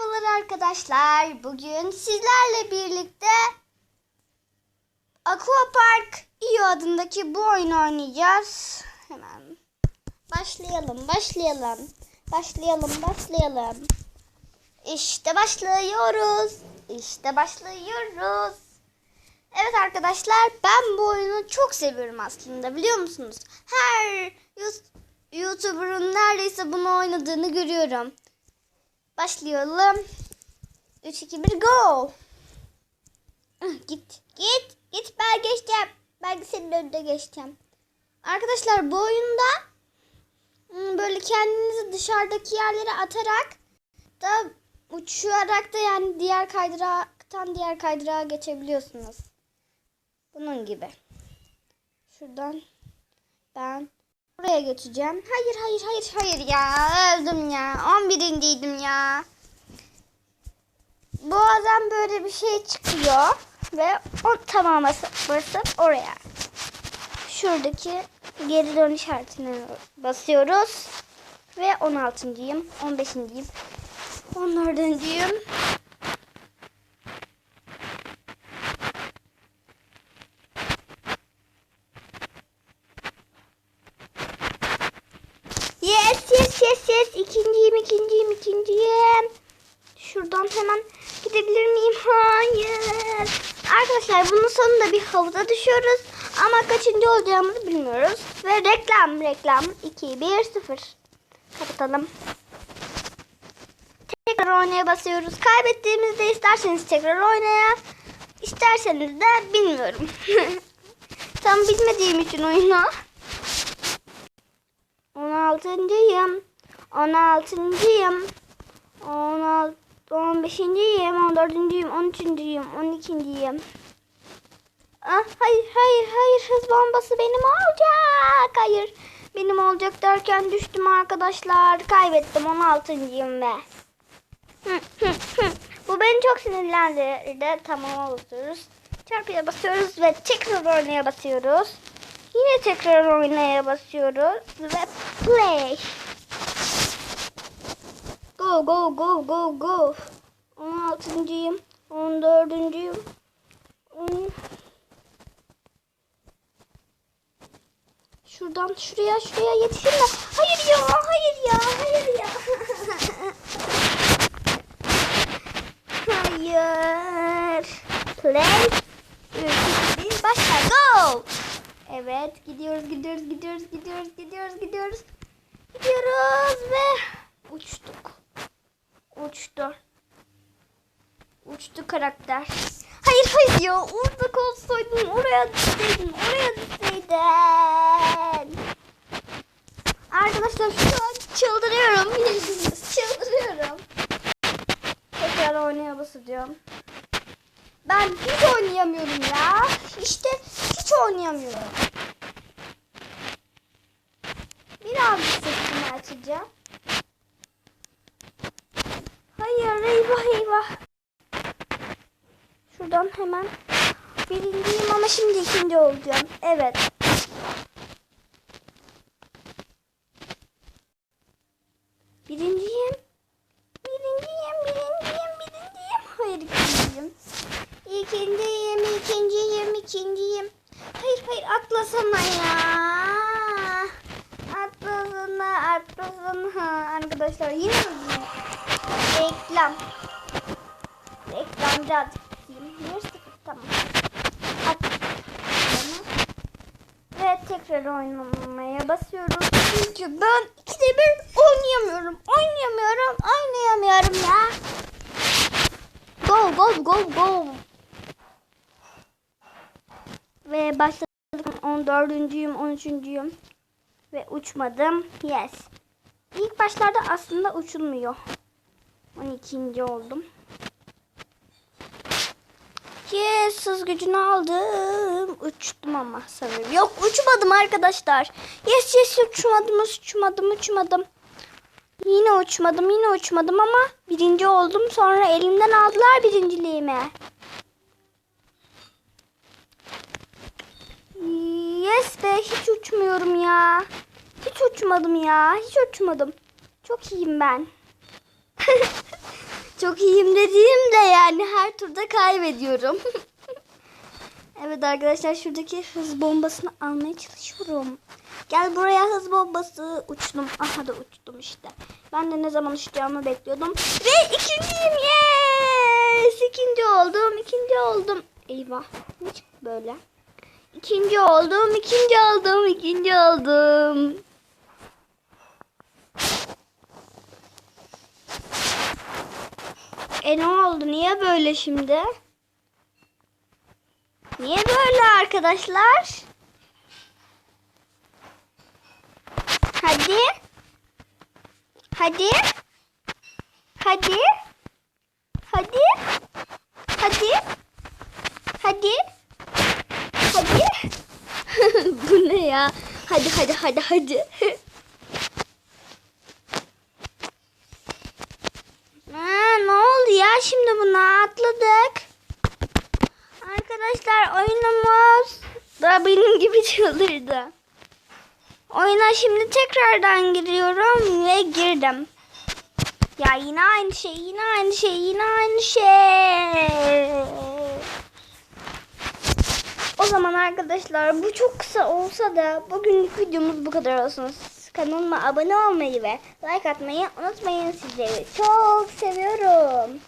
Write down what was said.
Merhabalar arkadaşlar. Bugün sizlerle birlikte Aqua Park İO adındaki bu oyunu oynayacağız. Hemen başlayalım, başlayalım. Başlayalım, başlayalım. İşte başlıyoruz. İşte başlıyoruz. Evet arkadaşlar ben bu oyunu çok seviyorum aslında biliyor musunuz? Her YouTuber'ın neredeyse bunu oynadığını görüyorum. Başlayalım. 3 2 1 go. Git. Git. Git ben geçeceğim. Ben senin önünde geçeceğim. Arkadaşlar bu oyunda hmm, böyle kendinizi dışarıdaki yerlere atarak da uçarak da yani diğer kaydıraktan diğer kaydırağa geçebiliyorsunuz. Bunun gibi. Şuradan ben buraya geçeceğim. Hayır hayır hayır hayır ya. Öldüm ya. 11'indeydim ya. Boğazdan böyle bir şey çıkıyor. Ve o tamam basıp, oraya. Şuradaki geri dön işaretine basıyoruz. Ve 16.yim. 15.yim. 14.yim. Yes yes. İkinciyim ikinciyim ikinciyim. Şuradan hemen gidebilir miyim? Hayır. Arkadaşlar bunun sonunda bir havuza düşüyoruz. Ama kaçıncı olacağımızı bilmiyoruz. Ve reklam reklam. 2, 1, 0. Kapatalım. Tekrar oynaya basıyoruz. Kaybettiğimizde isterseniz tekrar oynaya. İsterseniz de bilmiyorum. Tam bilmediğim için oyunu. 16'yım. 16'yım. 16 15'inciyim, 14'üncüyüm, 13'üncüyüm, 12'nciyim. Ah, hayır, hayır, hayır. Hız bombası benim olacak. Hayır. Benim olacak derken düştüm arkadaşlar. Kaybettim 16'ncıyım ve. Bu beni çok sinirlendirdi. Tamam basıyoruz. Çarpıya basıyoruz ve tekrar oynaya basıyoruz. Yine tekrar oynaya basıyoruz ve play. Go go go go go. 16'ncıyım. 14'üncüyüm. On- Şuradan şuraya şuraya yetişeyim mi? Hayır ya hayır ya hayır ya. hayır. Play. 3, 2, 1 başla go. Evet gidiyoruz gidiyoruz gidiyoruz gidiyoruz gidiyoruz gidiyoruz. Gidiyoruz ve uçtuk. Uçtu. Uçtu karakter. Hayır hayır ya orada kalsaydın oraya düşseydin oraya düşseydin. Arkadaşlar şu an çıldırıyorum. çıldırıyorum. Tekrar oynaya basacağım. Ben hiç oynayamıyorum ya. İşte hiç oynayamıyorum. Birazcık sesimi açacağım. Hayır eyvah eyvah. Şuradan hemen birinciyim ama şimdi ikinci olacağım. Evet. Birinciyim. Birinciyim, birinciyim, birinciyim. Hayır ikinciyim. İkinciyim, ikinciyim, ikinciyim. Hayır hayır atlasana ya. Atlasana, atlasana. Arkadaşlar yine Reklam. Reklamcı atayım. Bir sıfır tamam. At. Ve tekrar oynamaya basıyoruz. Çünkü ben ikide bir oynayamıyorum. Oynayamıyorum. Oynayamıyorum ya. Go go go go. Ve başladık. 14'üncüyüm, 13'üncüyüm. Ve uçmadım. Yes. İlk başlarda aslında uçulmuyor. 12. oldum. Yes, hız gücünü aldım. Uçtum ama sanırım. Yok uçmadım arkadaşlar. Yes yes uçmadım, uçmadım, uçmadım. Yine uçmadım, yine uçmadım ama birinci oldum. Sonra elimden aldılar birinciliğimi. Yes be hiç uçmuyorum ya. Hiç uçmadım ya. Hiç uçmadım. Çok iyiyim ben. Çok iyiyim dediğim de yani her turda kaybediyorum. evet arkadaşlar şuradaki hız bombasını almaya çalışıyorum. Gel buraya hız bombası. Uçtum. Aha da uçtum işte. Ben de ne zaman uçacağımı bekliyordum. Ve ikinciyim. Yes! İkinci oldum. ikinci oldum. Eyvah. Ne çıktı böyle? İkinci oldum. ikinci oldum. ikinci oldum. E ne oldu? Niye böyle şimdi? Niye böyle arkadaşlar? Hadi. Hadi. Hadi. Hadi. Hadi. Hadi. Hadi. Bu ne ya? Hadi hadi hadi hadi. Aa, ne oldu ya buna atladık. Arkadaşlar oyunumuz da benim gibi çıldırdı. Oyuna şimdi tekrardan giriyorum ve girdim. Ya yine aynı şey, yine aynı şey, yine aynı şey. O zaman arkadaşlar bu çok kısa olsa da bugünlük videomuz bu kadar olsun. Kanalıma abone olmayı ve like atmayı unutmayın. Sizleri çok seviyorum.